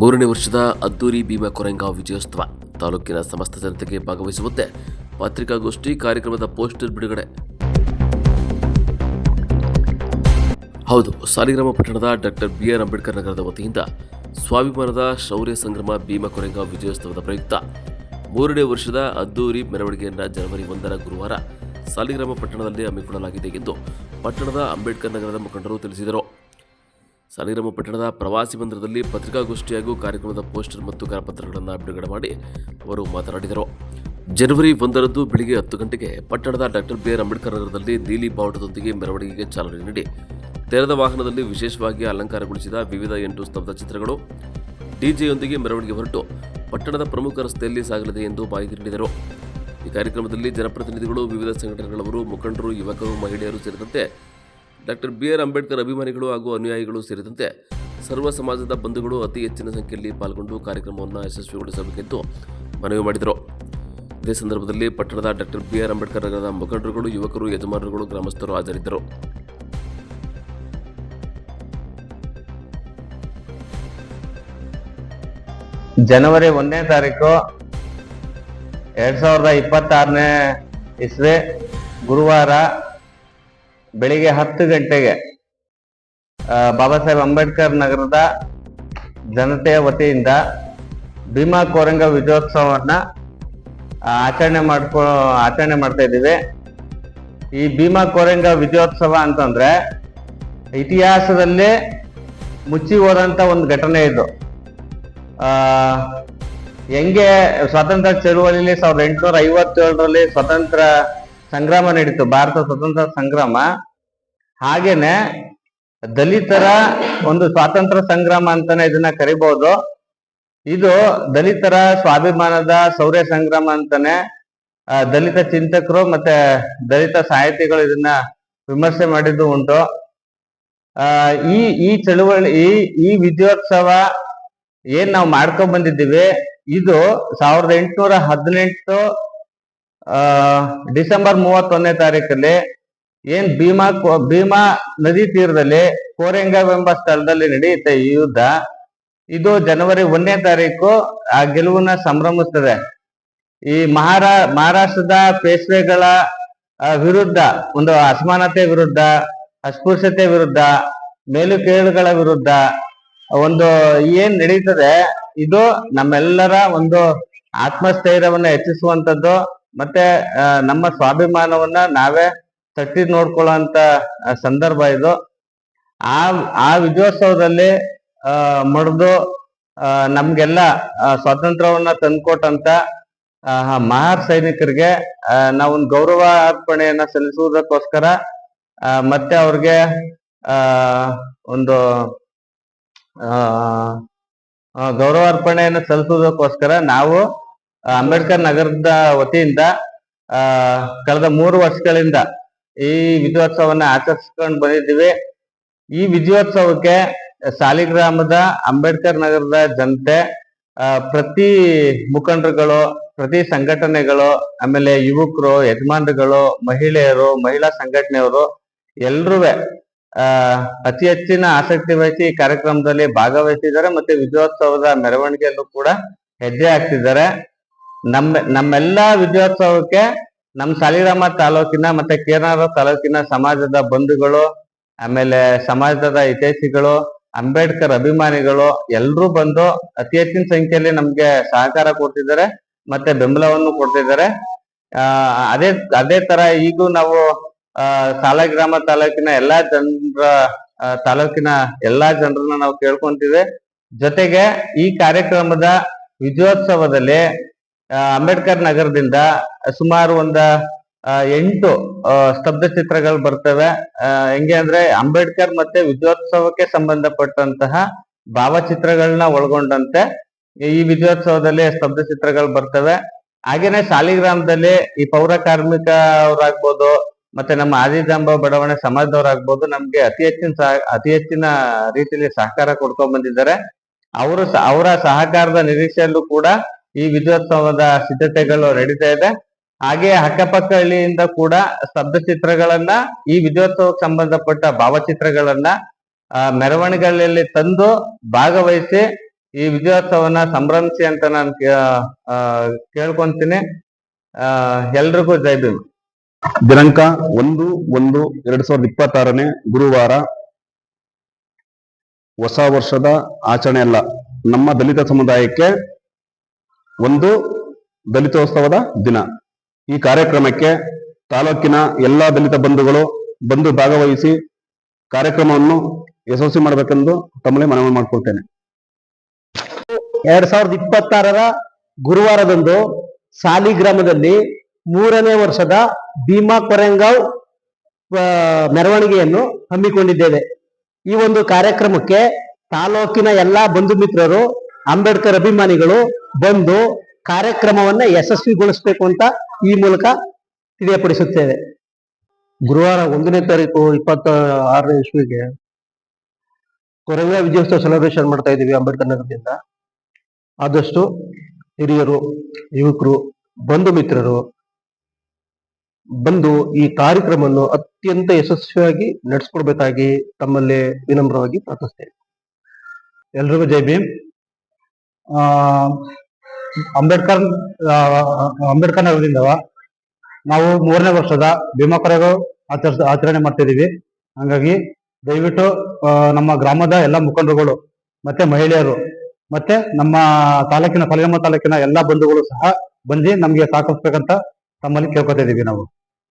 ಮೂರನೇ ವರ್ಷದ ಅದ್ದೂರಿ ಭೀಮಾ ಕೊರೆಂಗಾವ್ ವಿಜಯೋತ್ಸವ. ತಾಲೂಕಿನ ಸಮಸ್ತ ಜನತೆಗೆ ಭಾಗವಹಿಸುವಂತೆ ಪತ್ರಿಕಾಗೋಷ್ಠಿ ಕಾರ್ಯಕ್ರಮದ ಪೋಸ್ಟರ್ ಬಿಡುಗಡೆ. ಹೌದು, ಸಾಲಿಗ್ರಾಮ ಪಟ್ಟಣದ ಡಾಕ್ಟರ್ ಬಿ ಆರ್ ಅಂಬೇಡ್ಕರ್ ನಗರದ ವತಿಯಿಂದ ಸ್ವಾಭಿಮಾನದ ಶೌರ್ಯ ಸಂಗ್ರಮ ಭೀಮಾ ಕೊರೆಂಗಾವ್ ವಿಜಯೋತ್ಸವದ ಪ್ರಯುಕ್ತ. ಮೂರನೇ ವರ್ಷದ ಅದ್ದೂರಿ ಮೆರವಣಿಗೆಯನ್ನು ಜನವರಿ ಒಂದರ ಗುರುವಾರ ಸಾಲಿಗ್ರಾಮ ಪಟ್ಟಣದಲ್ಲಿ ಹಮ್ಮಿಕೊಳ್ಳಲಾಗಿದೆ ಎಂದು ಪಟ್ಟಣದ ಅಂಬೇಡ್ಕರ್ ನಗರದ ಮುಖಂಡರು ತಿಳಿಸಿದರು. ಸಾಲಿಗ್ರಾಮ ಪಟ್ಟಣದ ಪ್ರವಾಸಿ ಮಂದಿರದಲ್ಲಿ ಪತ್ರಿಕಾಗೋಷ್ಠಿ ಹಾಗೂ ಕಾರ್ಯಕ್ರಮದ ಪೋಸ್ಟರ್ ಮತ್ತು ಕರಪತ್ರಗಳನ್ನು ಬಿಡುಗಡೆ ಮಾಡಿ ಅವರು ಮಾತನಾಡಿದರು. ಜನವರಿ ಒಂದರಂದು ಬೆಳಿಗ್ಗೆ ಹತ್ತು ಗಂಟೆಗೆ ಪಟ್ಟಣದ ಡಾಕ್ಟರ್ ಬಿ ಆರ್ ಅಂಬೇಡ್ಕರ್ ನಗರದಲ್ಲಿ ನೀಲಿ ಬಾವುಟದೊಂದಿಗೆ ಮೆರವಣಿಗೆಗೆ ಚಾಲನೆ ನೀಡಿ. ತೆರೆದ ವಾಹನದಲ್ಲಿ ವಿಶೇಷವಾಗಿ ಅಲಂಕಾರಗೊಳಿಸಿದ ವಿವಿಧ ಎಂಟು ಸ್ತಬ್ಧ ಚಿತ್ರಗಳು ಡಿಜೆಯೊಂದಿಗೆ ಮೆರವಣಿಗೆ ಹೊರಟು ಪಟ್ಟಣದ ಪ್ರಮುಖ ರಸ್ತೆಯಲ್ಲಿ ಸಾಗಲಿದೆ ಎಂದು ಮಾಹಿತಿ ನೀಡಿದರು. ಈ ಕಾರ್ಯಕ್ರಮದಲ್ಲಿ ಜನಪ್ರತಿನಿಧಿಗಳು, ವಿವಿಧ ಸಂಘಟನೆಗಳವರು, ಮುಖಂಡರು, ಯುವಕರು, ಮಹಿಳೆಯರು ಸೇರಿದಂತೆ ಡಾಕ್ಟರ್ ಬಿ ಆರ್ ಅಂಬೇಡ್ಕರ್ ಅಭಿಮಾನಿಗಳು ಹಾಗೂ ಅನುಯಾಯಿಗಳು ಸೇರಿದಂತೆ ಸರ್ವ ಸಮಾಜದ ಬಂಧುಗಳು ಅತಿ ಹೆಚ್ಚಿನ ಸಂಖ್ಯೆಯಲ್ಲಿ ಪಾಲ್ಗೊಂಡು ಕಾರ್ಯಕ್ರಮವನ್ನು ಯಶಸ್ವಿಗೊಳಿಸಬೇಕೆಂದು ಮನವಿ ಮಾಡಿದರು. ಇದೇ ಸಂದರ್ಭದಲ್ಲಿ ಪಟ್ಟಣದ ಡಾಕ್ಟರ್ ಬಿ ಆರ್ ಅಂಬೇಡ್ಕರ್ ನಗರದ ಮುಖಂಡರುಗಳು, ಯುವಕರು, ಯಜಮಾನರುಗಳು, ಗ್ರಾಮಸ್ಥರು ಹಾಜರಿದ್ದರು. ಜನವರಿ ಒಂದನೇ ತಾರೀಕು ಎರಡ್ ಸಾವಿರದ ಇಪ್ಪತ್ತಾರನೇ ಇಸ್ವಿ ಗುರುವಾರ ಬೆಳಿಗ್ಗೆ ಹತ್ತು ಗಂಟೆಗೆ ಬಾಬಾ ಸಾಹೇಬ್ ಅಂಬೇಡ್ಕರ್ ನಗರದ ಜನತೆಯ ವತಿಯಿಂದ ಭೀಮಾ ಕೋರಂಗ ವಿಜಯೋತ್ಸವವನ್ನ ಆಚರಣೆ ಮಾಡ್ಕೊ, ಆಚರಣೆ ಮಾಡ್ತಾ ಇದ್ದೀವಿ. ಈ ಭೀಮಾ ಕೋರಂಗ ವಿಜಯೋತ್ಸವ ಅಂತಂದ್ರೆ ಇತಿಹಾಸದಲ್ಲೇ ಮುಚ್ಚಿ ಹೋದಂತ ಒಂದು ಘಟನೆ ಇದು. ಹೆಂಗೆ ಸ್ವಾತಂತ್ರ್ಯ ಚಳುವಳಿಲಿ ಸಾವಿರದ ಎಂಟುನೂರ ಐವತ್ತೇಳರಲ್ಲಿ ಸ್ವತಂತ್ರ ಸಂಗ್ರಾಮ ನಡೀತು, ಭಾರತ ಸ್ವತಂತ್ರ ಸಂಗ್ರಾಮ. ಹಾಗೇನೆ ದಲಿತರ ಒಂದು ಸ್ವಾತಂತ್ರ್ಯ ಸಂಗ್ರಾಮ ಅಂತಾನೆ ಇದನ್ನ ಕರಿಬಹುದು ಇದು ದಲಿತರ ಸ್ವಾಭಿಮಾನದ ಶೌರ್ಯ ಸಂಗ್ರಾಮ ಅಂತಾನೆ ದಲಿತ ಚಿಂತಕರು ಮತ್ತೆ ದಲಿತ ಸಾಹಿತಿಗಳು ಇದನ್ನ ವಿಮರ್ಶೆ ಮಾಡಿದ್ದು ಉಂಟು. ಆ, ಈ ಈ ಚಳುವಳಿ, ಈ ವಿದ್ಯೋತ್ಸವ ವಿಜಯೋತ್ಸವ ಏನ್ ನಾವು ಮಾಡ್ಕೊಂಡ್ ಬಂದಿದ್ದೀವಿ, ಇದು ಸಾವಿರದ ಎಂಟುನೂರ ಹದಿನೆಂಟು ಡಿಸೆಂಬರ್ ಮೂವತ್ತೊಂದನೇ ತಾರೀಕಲ್ಲಿ ಏನ್ ಭೀಮಾ ಭೀಮಾ ನದಿ ತೀರದಲ್ಲಿ ಕೋರೆಂಗವೆಂಬ ಸ್ಥಳದಲ್ಲಿ ನಡೆಯುತ್ತೆ ಈ ಯುದ್ಧ? ಇದು ಜನವರಿ ಒಂದನೇ ತಾರೀಕು ಆ ಗೆಲುವನ್ನ ಸಂಭ್ರಮಿಸ್ತದೆ. ಈ ಮಹಾರಾ, ಮಹಾರಾಷ್ಟ್ರದ ಪೇಶ್ವೆಗಳ ವಿರುದ್ಧ, ಒಂದು ಅಸಮಾನತೆ ವಿರುದ್ಧ, ಅಸ್ಪೃಶ್ಯತೆ ವಿರುದ್ಧ, ಮೇಲುಕೇಳುಗಳ ವಿರುದ್ಧ, ಒಂದು ಏನ್ ನಡೀತದೆ, ಇದು ನಮ್ಮೆಲ್ಲರ ಒಂದು ಆತ್ಮಸ್ಥೈರ್ಯವನ್ನ ಹೆಚ್ಚಿಸುವಂತದ್ದು ಮತ್ತೆ ನಮ್ಮ ಸ್ವಾಭಿಮಾನವನ್ನ ನಾವೇ ತಟ್ಟಿ ನೋಡ್ಕೊಳ್ಳುವಂತ ಆ, ಸಂದರ್ಭ ಇದು. ಆ ಆ ವಿಜಯೋತ್ಸವದಲ್ಲಿ ಆ ಮಡ್ದು ನಮ್ಗೆಲ್ಲ ಸ್ವಾತಂತ್ರ್ಯವನ್ನ ತಂದ್ಕೊಟ್ಟಂತ ಮಹಾರ್ ಸೈನಿಕರಿಗೆ ನಾವು ಗೌರವ ಅರ್ಪಣೆಯನ್ನ ಸಲ್ಲಿಸುವುದಕ್ಕೋಸ್ಕರ ಮತ್ತೆ ಅವ್ರಿಗೆ ಒಂದು ಗೌರವ ಅರ್ಪಣೆಯನ್ನು ಸಲ್ಲಿಸುವುದಕ್ಕೋಸ್ಕರ ನಾವು ಅಂಬೇಡ್ಕರ್ ನಗರದ ವತಿಯಿಂದ ಕಳೆದ ಮೂರು ವರ್ಷಗಳಿಂದ ಈ ವಿಜಯೋತ್ಸವನ್ನ ಆಚರಿಸ್ಕೊಂಡು ಬಂದಿದ್ದೀವಿ. ಈ ವಿಜಯೋತ್ಸವಕ್ಕೆ ಸಾಲಿಗ್ರಾಮದ ಅಂಬೇಡ್ಕರ್ ನಗರದ ಜನತೆ ಪ್ರತಿ ಮುಖಂಡರುಗಳು, ಪ್ರತಿ ಸಂಘಟನೆಗಳು, ಆಮೇಲೆ ಯುವಕರು, ಯಜಮಾನರುಗಳು, ಮಹಿಳೆಯರು, ಮಹಿಳಾ ಸಂಘಟನೆಯವರು ಎಲ್ರೂ ಅತಿ ಹೆಚ್ಚಿನ ಆಸಕ್ತಿ ವಹಿಸಿ ಕಾರ್ಯಕ್ರಮದಲ್ಲಿ ಭಾಗವಹಿಸಿದ್ದಾರೆ ಮತ್ತೆ ವಿಜಯೋತ್ಸವದ ಮೆರವಣಿಗೆಯಲ್ಲೂ ಕೂಡ ಹೆಜ್ಜೆ ಹಾಕ್ತಿದ್ದಾರೆ. ನಮ್ಮ, ನಮ್ಮೆಲ್ಲಾ ವಿಜಯೋತ್ಸವಕ್ಕೆ ನಮ್ಮ ಸಾಲಿಗ್ರಾಮ ತಾಲೂಕಿನ ಮತ್ತೆ ಕೇರಳ ತಾಲೂಕಿನ ಸಮಾಜದ ಬಂಧುಗಳು, ಆಮೇಲೆ ಸಮಾಜದ ಹಿತೈಷಿಗಳು, ಅಂಬೇಡ್ಕರ್ ಅಭಿಮಾನಿಗಳು ಎಲ್ಲರೂ ಬಂದು ಅತಿ ಹೆಚ್ಚಿನ ಸಂಖ್ಯೆಯಲ್ಲಿ ನಮ್ಗೆ ಸಹಕಾರ ಕೊಡ್ತಿದ್ದಾರೆ ಮತ್ತೆ ಬೆಂಬಲವನ್ನು ಕೊಡ್ತಿದ್ದಾರೆ. ಅದೇ ಅದೇ ತರ ಈಗೂ ನಾವು ಸಾಲಗ್ರಾಮ ತಾಲೂಕಿನ ಎಲ್ಲಾ ಜನರ ತಾಲೂಕಿನ ಎಲ್ಲಾ ಜನರನ್ನ ನಾವು ಕೇಳ್ಕೊಂತೀವಿ. ಜೊತೆಗೆ ಈ ಕಾರ್ಯಕ್ರಮದ ವಿಜಯೋತ್ಸವದಲ್ಲಿ ಅಂಬೇಡ್ಕರ್ ನಗರದಿಂದ ಸುಮಾರು ಒಂದ ಎಂಟು ಸ್ತಬ್ಧ ಚಿತ್ರಗಳು ಬರ್ತವೆ. ಹೆಂಗೆ ಅಂದ್ರೆ ಅಂಬೇಡ್ಕರ್ ಮತ್ತೆ ವಿಜಯೋತ್ಸವಕ್ಕೆ ಸಂಬಂಧಪಟ್ಟಂತಹ ಭಾವಚಿತ್ರಗಳನ್ನ ಒಳಗೊಂಡಂತೆ ಈ ವಿಜಯೋತ್ಸವದಲ್ಲಿ ಸ್ತಬ್ಧ ಚಿತ್ರಗಳು ಬರ್ತವೆ. ಹಾಗೇನೆ ಶಾಲಿಗ್ರಾಮದಲ್ಲಿ ಈ ಪೌರ ಕಾರ್ಮಿಕ ಅವರಾಗ್ಬೋದು ಮತ್ತೆ ನಮ್ಮ ಆದಿಜಾಂಬ ಬಡಾವಣೆ ಸಮಾಜದವರಾಗ್ಬೋದು, ನಮ್ಗೆ ಅತಿ ಹೆಚ್ಚಿನ ಅತಿ ಹೆಚ್ಚಿನ ರೀತಿಯಲ್ಲಿ ಸಹಕಾರ ಕೊಡ್ಕೊಂಡ್ ಬಂದಿದ್ದಾರೆ. ಅವರು ಅವರ ಸಹಕಾರದ ನಿರೀಕ್ಷೆಯಲ್ಲೂ ಕೂಡ ಈ ವಿಜಯೋತ್ಸವದ ಸಿದ್ಧತೆಗಳು ನಡೀತಾ ಇದೆ. ಹಾಗೆ ಅಕ್ಕಪಕ್ಕ ಹಳ್ಳಿಯಿಂದ ಕೂಡ ಸ್ತಬ್ಧ ಚಿತ್ರಗಳನ್ನ ಈ ವಿಜಯೋತ್ಸವಕ್ಕೆ ಸಂಬಂಧಪಟ್ಟ ಭಾವಚಿತ್ರಗಳನ್ನ ಮೆರವಣಿಗೆಗಳಲ್ಲಿ ತಂದು ಭಾಗವಹಿಸಿ ಈ ವಿಜಯೋತ್ಸವನ ಸಂಭ್ರಮಿಸಿ ಅಂತ ನಾನು ಕೇಳ್ಕೊಂತೀನಿ. ಎಲ್ರಿಗೂ ಜೈ ಭೀಮ್. ದಿನಾಂಕ ಒಂದು ಒಂದು ಎರಡ್ ಸಾವಿರದ ಇಪ್ಪತ್ತಾರನೇ ಗುರುವಾರ ಹೊಸ ವರ್ಷದ ಆಚರಣೆ ಅಲ್ಲ, ನಮ್ಮ ದಲಿತ ಸಮುದಾಯಕ್ಕೆ ಒಂದು ದಲಿತೋತ್ಸವದ ದಿನ. ಈ ಕಾರ್ಯಕ್ರಮಕ್ಕೆ ತಾಲೂಕಿನ ಎಲ್ಲಾ ದಲಿತ ಬಂಧುಗಳು ಬಂದು ಭಾಗವಹಿಸಿ ಕಾರ್ಯಕ್ರಮವನ್ನು ಯಶಸ್ವಿ ಮಾಡಬೇಕೆಂದು ತಮ್ಮಲ್ಲಿ ಮನವಿ ಮಾಡಿಕೊಳ್ತೇನೆ. ಎರಡ್ ಸಾವಿರದ ಇಪ್ಪತ್ತಾರರ ಗುರುವಾರದಂದು ಸಾಲಿಗ್ರಾಮದಲ್ಲಿ ಮೂರನೇ ವರ್ಷದ ಭೀಮಾ ಕೊರೆಂಗಾವ್ ಮೆರವಣಿಗೆಯನ್ನು ಹಮ್ಮಿಕೊಂಡಿದ್ದೇವೆ. ಈ ಒಂದು ಕಾರ್ಯಕ್ರಮಕ್ಕೆ ತಾಲೂಕಿನ ಎಲ್ಲಾ ಬಂಧು ಮಿತ್ರರು ಅಂಬೇಡ್ಕರ್ ಅಭಿಮಾನಿಗಳು ಬಂದು ಕಾರ್ಯಕ್ರಮವನ್ನ ಯಶಸ್ವಿಗೊಳಿಸಬೇಕು ಅಂತ ಈ ಮೂಲಕ ತಿಳಿಯಪಡಿಸುತ್ತೇವೆ. ಗುರುವಾರ ಒಂದನೇ ತಾರೀಕು ಇಪ್ಪತ್ತ ಆರನೇ ಇಸ್ವಿಗೆ ಕೊರವೇ ವಿಜಯೋತ್ಸವ ಸೆಲೆಬ್ರೇಷನ್ ಮಾಡ್ತಾ ಇದ್ದೀವಿ ಅಂಬೇಡ್ಕರ್ ನಗರದಿಂದ. ಆದಷ್ಟು ಹಿರಿಯರು, ಯುವಕರು, ಬಂಧು ಮಿತ್ರರು ಬಂದು ಈ ಕಾರ್ಯಕ್ರಮವನ್ನು ಅತ್ಯಂತ ಯಶಸ್ವಿಯಾಗಿ ನಡೆಸ್ಕೊಡ್ಬೇಕಾಗಿ ತಮ್ಮಲ್ಲಿ ವಿನಮ್ರವಾಗಿ ಪ್ರಾರ್ಥಿಸ್ತೇವೆ. ಎಲ್ರಿಗೂ ಜೈ ಭೀಮ್. ಅಂಬೇಡ್ಕರ್ ಅಂಬೇಡ್ಕರ್ ನಗರದಿಂದ ನಾವು ಮೂರನೇ ವರ್ಷದ ಭೀಮಾ ಕೊರೆಗೂ ಆಚರಿಸ ಆಚರಣೆ ಮಾಡ್ತಿದ್ದೀವಿ. ಹಾಗಾಗಿ ಹಂಗಾಗಿ ದಯವಿಟ್ಟು ನಮ್ಮ ಗ್ರಾಮದ ಎಲ್ಲ ಮುಖಂಡರುಗಳು, ಮತ್ತೆ ಮಹಿಳೆಯರು, ಮತ್ತೆ ನಮ್ಮ ತಾಲೂಕಿನ ಪಲಗಮ್ಮ ತಾಲೂಕಿನ ಎಲ್ಲ ಬಂಧುಗಳು ಸಹ ಬಂದು ನಮಗೆ ಸಹಕರಿಸ್ಬೇಕಂತ ತಮ್ಮಲ್ಲಿ ಕೇಳ್ಕೊತಾ ಇದ್ದೀವಿ ನಾವು.